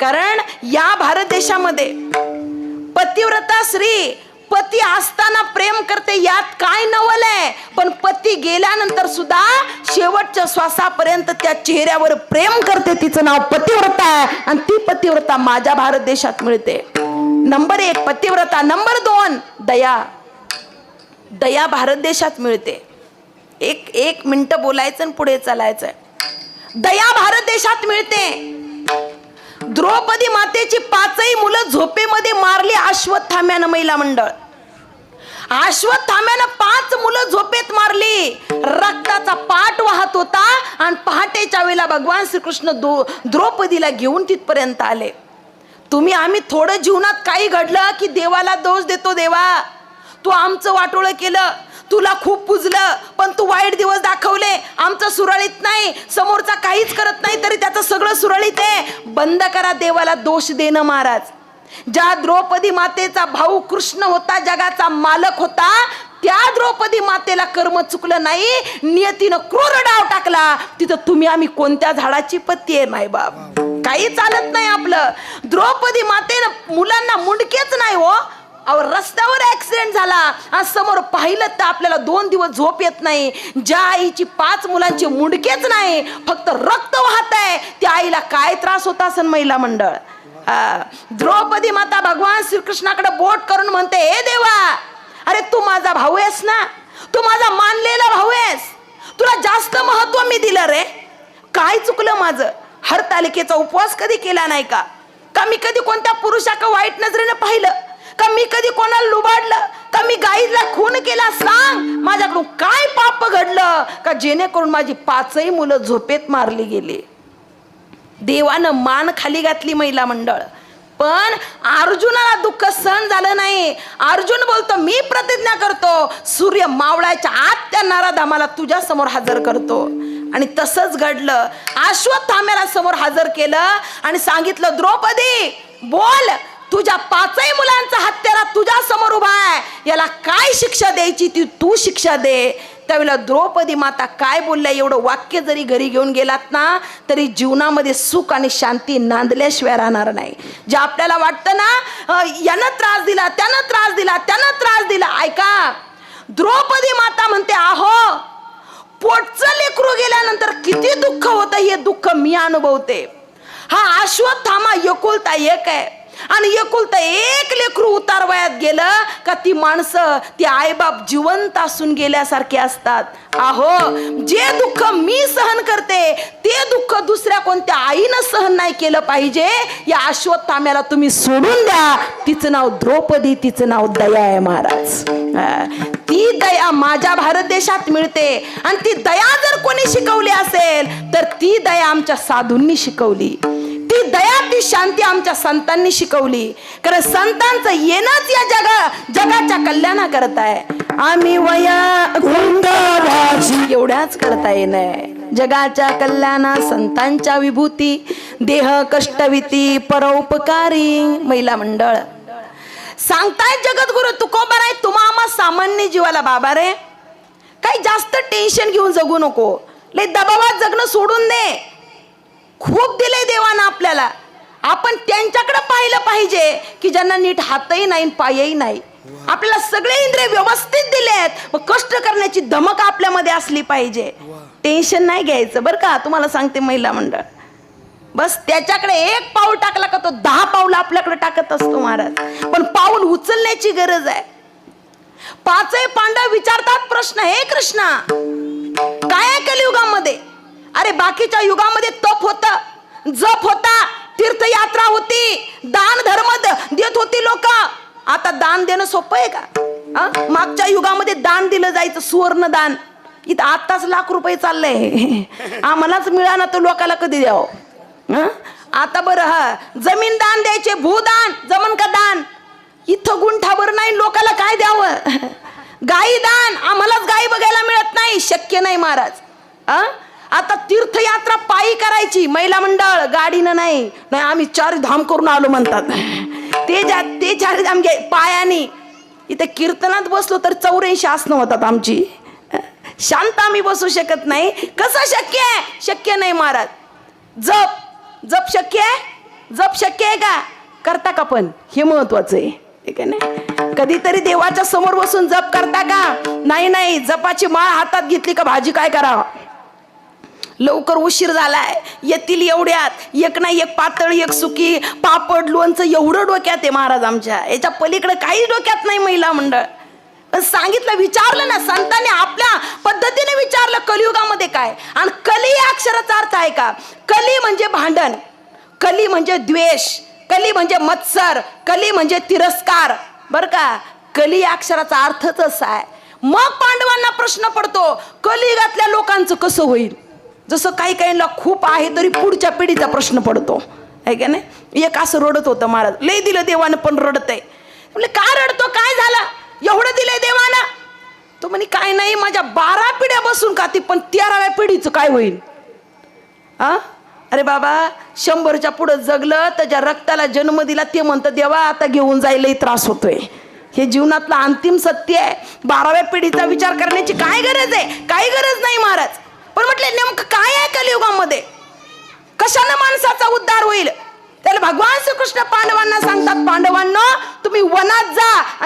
कारण या भारत देशामध्ये पतिव्रता स्त्री पती असताना प्रेम करते यात काय नवल आहे? पण पती गेल्यानंतर सुद्धा शेवटच्या श्वासापर्यंत त्या चेहऱ्यावर प्रेम करते तिचं नाव पतिव्रता आहे आणि ती पतिव्रता माझ्या भारत देशात मिळते. नंबर एक पतिव्रता. नंबर दोन दया. दया भारत देशात मिळते. एक एक मिनटं बोलायचं आणि पुढे चालायचं दया भारत देशात मिळते. द्रौपदी मातेची पाचही मुलं झोपेमध्ये मारली अश्वत्थाम्यानं महिला मंडळ. अश्वत्थाम्यानं पाच मुलं झोपेत मारली. रक्ताचा पाठ वाहत होता आणि पहाटेच्या वेळेला भगवान श्रीकृष्ण दो द्रौपदीला घेऊन तिथपर्यंत आले. तुम्ही आम्ही थोडं जीवनात काही घडलं की देवाला दोष देतो देवा. तू आमचं वाटोळं केलं. तुला खूप पुजलं. पण तू वाईट दिवस दाखवले. आमचं सुरळीत नाही. समोरचा काहीच करत नाही तरी त्याचं सगळं सुरळीत आहे. बंद करा देवाला दोष देणं महाराज. ज्या द्रौपदी मातेचा भाऊ कृष्ण होता जगाचा मालक होता त्या द्रौपदी मातेला कर्म चुकलं नाही नियतीनं क्रूर डाव टाकला. तिथं तुम्ही आम्ही कोणत्या झाडाची पत्ती आहे मायबाप काही चालत नाही आपलं. द्रौपदी मातेनं मुलांना मुंडकेच नाही हो. अहो रस्त्यावर ऍक्सिडेंट झाला. आज समोर पाहिलं तर आपल्याला दोन दिवस झोप येत नाही. ज्या आईची पाच मुलांची मुंडकेच नाही. फक्त रक्त वाहत आहे. त्या आईला काय त्रास होता असन महिला मंडळ? द्रौपदी माता भगवान श्रीकृष्णाकडे बोट करून म्हणते हे देवा अरे तू माझा भाऊ आहेस ना? तू माझा मानलेला भाऊ आहेस. तुला जास्त महत्त्व मी दिलं रे. काय चुकलं माझं? हरतालिकेचा उपवास कधी केला नाही का? का मी कधी कोणत्या पुरुषाका वाईट नजरेनं पाहिलं? का मी कधी कोणाला लुबाडलं? का मी गाईला खून केला? सांग. माझ्याकडून काय पाप घडलं? का जेणेकरून माझी पाचही मुलं झोपेत मारली गेली? देवानं मान खाली घातली महिला मंडळ. पण अर्जुनाला दुःख सहन झालं नाही. अर्जुन बोलतो मी प्रतिज्ञा करतो. सूर्य मावळाच्या आत त्या नाराधामाला तुझ्या समोर हजर करतो. आणि तसंच घडलं. अश्वत्थाम्याला समोर हजर केलं आणि सांगितलं द्रौपदी बोल. तुझ्या पाचही मुलांचा हत्यारा तुझ्या समोर उभा आहे. याला काय शिक्षा द्यायची ती तू शिक्षा दे. त्यावेळेला द्रौपदी माता काय बोलल्या? एवढं वाक्य जरी घरी घेऊन गेलात ना तरी जीवनामध्ये सुख आणि शांती नांदल्याशिवाय राहणार नाही. जे आपल्याला वाटतं ना यानं त्रास दिला त्यानं त्रास दिला त्यानं त्रास दिला. ऐका द्रौपदी माता म्हणते आहो पोटचं लेकरू गेल्यानंतर किती दुःख होतं हे दुःख मी अनुभवते. हा अश्वत्थामा एकुलता एक आहे. आणि एकुलता एक लेकरू उतारवयात गेलं का ती माणसं ती आईबाप जिवंत असून गेल्यासारखे असतात. आहो जे दुःख मी सहन करते ते दुःख दुसऱ्या कोणत्या आईनं सहन नाही केलं पाहिजे या अश्वत्थाम्याला तुम्ही सोडून द्या. तिचं नाव द्रौपदी तिचं नाव दया आहे महाराज. ती दया माझ्या भारत देशात मिळते. आणि ती दया जर कोणी शिकवली असेल तर ती दया आमच्या साधूंनी शिकवली. दया ती शांती आमच्या संतांनी शिकवली. कारण संतांचं येणंच या जगा जगाच्या कल्याणा करताय. आम्ही वया एवढ्याच करता येणार जगाच्या कल्याणा संतांच्या विभूती देह कष्टविती परोपकारी महिला मंडळ. सांगताय जगद्गुरु तुकोबा आहे तुम्हा आम्हा सामान्य जीवाला बाबा रे. काही जास्त टेन्शन घेऊन जगू नको. लय दबावात जगणं सोडून दे. खूप दिले देवानं आपल्याला. आपण त्यांच्याकडे पाहिलं पाहिजे की ज्यांना नीट हातही नाही पायही नाही. आपल्याला सगळे इंद्रिय व्यवस्थित दिले आहेत. मग कष्ट करण्याची धमक आपल्यामध्ये असली पाहिजे. टेन्शन नाही घ्यायचं बरं का? तुम्हाला सांगते महिला मंडळ. बस त्याच्याकडे एक पाऊल टाकला का तो दहा पाऊल आपल्याकडे टाकत असतो महाराज. पण पाऊल उचलण्याची गरज आहे. पाचही पांडव विचारतात प्रश्न हे कृष्णा काय आहे कलियुगामध्ये? अरे बाकीच्या युगामध्ये तप होत. जप होता तीर्थयात्रा होती दान धर्म देत होती लोक. आता दान देणं सोपं आहे का? मागच्या युगामध्ये दान दिलं जायचं सुवर्ण दान इथं आत्ताच लाख रुपये चाललंय. आम्हालाच मिळाला तर लोकाला कधी द्यावं? आता बरं हा. जमीन दान द्यायचे भूदान जमन का दान? इथं गुंठाभर नाही लोकाला काय द्यावं? गाई दान आम्हालाच गाई बघायला मिळत नाही. शक्य नाही महाराज. आ? आता तीर्थयात्रा पायी करायची. महिला मंडळ गाडीनं नाही. नाही आम्ही चार धाम करून आलो म्हणतात. ते ज्या ते चार धाम घे पायाने. इथे कीर्तनात बसलो तर चौऱ्याऐंशी आसनं होतात आमची. शांत आम्ही बसू शकत नाही. कसं शक्य आहे? शक्य नाही महाराज. जप. जप शक्य आहे? जप शक्य आहे का? करता का पण? हे महत्वाचं आहे. ठीक आहे ना? कधीतरी देवाच्या समोर बसून जप करता का? नाही नाही. जपाची माळ हातात घेतली का भाजी काय करावं लवकर उशीर झालाय. येतील एवढ्यात. एक ना एक पातळ एक सुकी पापड लोणचं एवढं डोक्यात आहे महाराज आमच्या. याच्या पलीकडे काही डोक्यात नाही महिला मंडळ. पण सांगितलं विचारलं ना संतांनी आपल्या पद्धतीने विचारलं कलियुगामध्ये काय. आणि कली या अक्षराचा अर्थ आहे का? कली म्हणजे भांडण कली म्हणजे द्वेष कली म्हणजे मत्सर कली म्हणजे तिरस्कार. बर का? कली या अक्षराचा अर्थच असा आहे. मग पांडवांना प्रश्न पडतो कलियुगातल्या लोकांचं कसं होईल? जसं काही काहींना खूप आहे तरी पुढच्या पिढीचा प्रश्न पडतो. आहे का नाही? एक असं रडत होतं महाराज. लय दिलं देवानं पण रडत आहे. म्हणजे का रडतो? काय झालं? एवढं दिलंय देवानं? तो म्हणे काय नाही माझ्या बारा पिढ्या बसून का ती पण तेराव्या पिढीचं काय होईल? आ? अरे बाबा शंभरच्या पुढं जगलं त्याच्या रक्ताला जन्म दिला ते म्हणतं देवा आता घेऊन जायलाही त्रास होतोय. हे जीवनातलं अंतिम सत्य आहे. बाराव्या पिढीचा विचार करण्याची काय गरज आहे? काही गरज नाही महाराज. पण म्हटले नेमकं काय आहे कलियुगामध्ये? कशानं माणसाचा उद्धार होईल? त्याला भगवान श्रीकृष्ण पांडवांना सांगतात पांडवांना तुम्ही वनात जा आणि